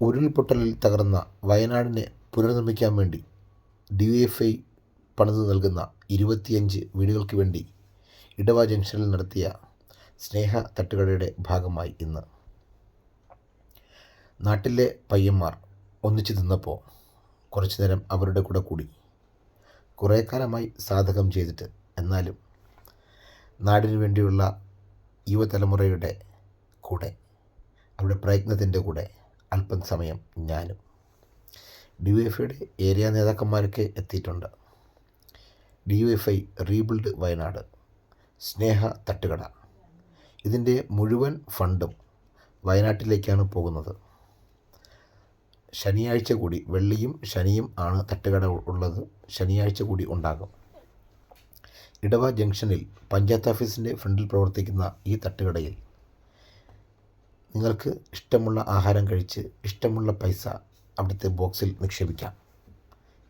ഉരുൾപൊട്ടലിൽ തകർന്ന വയനാടിനെ പുനർനിർമ്മിക്കാൻ വേണ്ടി ഡി എഫ് ഐ പണിതു നൽകുന്ന ഇരുപത്തിയഞ്ച് വീടുകൾക്ക് വേണ്ടി ഇടവ ജംഗ്ഷനിൽ നടത്തിയ സ്നേഹ തട്ടുകടയുടെ ഭാഗമായി ഇന്ന്. നാട്ടിലെ പയ്യന്മാർ ഒന്നിച്ചു നിന്നപ്പോൾ കുറച്ചു നേരം അവരുടെ കൂടെ കൂടി. കുറേ കാലമായി സാധകം ചെയ്തിട്ട് എന്നാലും നാടിനു വേണ്ടിയുള്ള യുവതലമുറയുടെ കൂടെ അവരുടെ പ്രയത്നത്തിന്റെ കൂടെ അല്പം സമയം ഞാനും ഡി വൈ എഫ് ഐയുടെ ഏരിയ നേതാക്കന്മാരൊക്കെ എത്തിയിട്ടുണ്ട്. D Y F I rebuild Wayanad സ്നേഹ തട്ടുകട. ഇതിന്റെ മുഴുവൻ ഫണ്ടും വയനാട്ടിലേക്കാണ് പോകുന്നത്. ശനിയാഴ്ച കൂടി വെള്ളിയും ശനിയും ആണ് തട്ടുകട ഉള്ളത്. ശനിയാഴ്ച കൂടി ഉണ്ടാകും. ഇടവ ജംഗ്ഷനിൽ പഞ്ചായത്ത് ഓഫീസിന്റെ ഫ്രണ്ടിൽ പ്രവർത്തിക്കുന്ന ഈ തട്ടുകടയിൽ നിങ്ങൾക്ക് ഇഷ്ടമുള്ള ആഹാരം കഴിച്ച് ഇഷ്ടമുള്ള പൈസ അവിടുത്തെ ബോക്സിൽ നിക്ഷേപിക്കാം.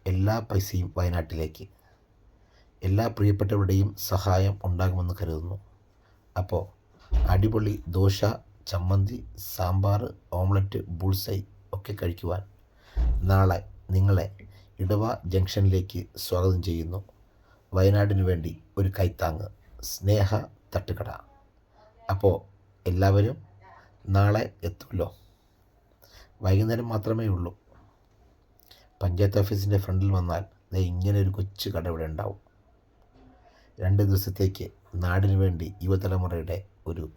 എല്ലാ പൈസയും വയനാട്ടിലേക്ക്. എല്ലാ പ്രിയപ്പെട്ടവരുടെയും സഹായം ഉണ്ടാകുമെന്ന് കരുതുന്നു. അപ്പോൾ അടിപൊളി ദോശ ചമ്മന്തി സാമ്പാർ ഓംലറ്റ് ബുൾസൈ ഒക്കെ കഴിക്കുവാൻ നാളെ നിങ്ങളെ ഇടവ ജംഗ്ഷനിലേക്ക് സ്വാഗതം ചെയ്യുന്നു. വയനാടിന് വേണ്ടി ഒരു കൈത്താങ്ങ് സ്നേഹ തട്ടുകട. അപ്പോൾ എല്ലാവരും നാളെ എത്തുമല്ലോ. വൈകുന്നേരം മാത്രമേ ഉള്ളൂ. പഞ്ചായത്ത് ഓഫീസിന്റെ ഫ്രണ്ടിൽ വന്നാൽ ദേ ഇങ്ങനെ ഒരു കൊച്ചു കട ഇവിടെ ഉണ്ടാവും. രണ്ട് ദിവസത്തേക്ക് നാടിന് വേണ്ടി യുവതലമുറയുടെ ഒരു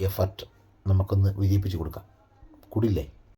എഫർട്ട് നമുക്കൊന്ന് വിജയിപ്പിച്ചു കൊടുക്കാം. കൂടില്ലേ?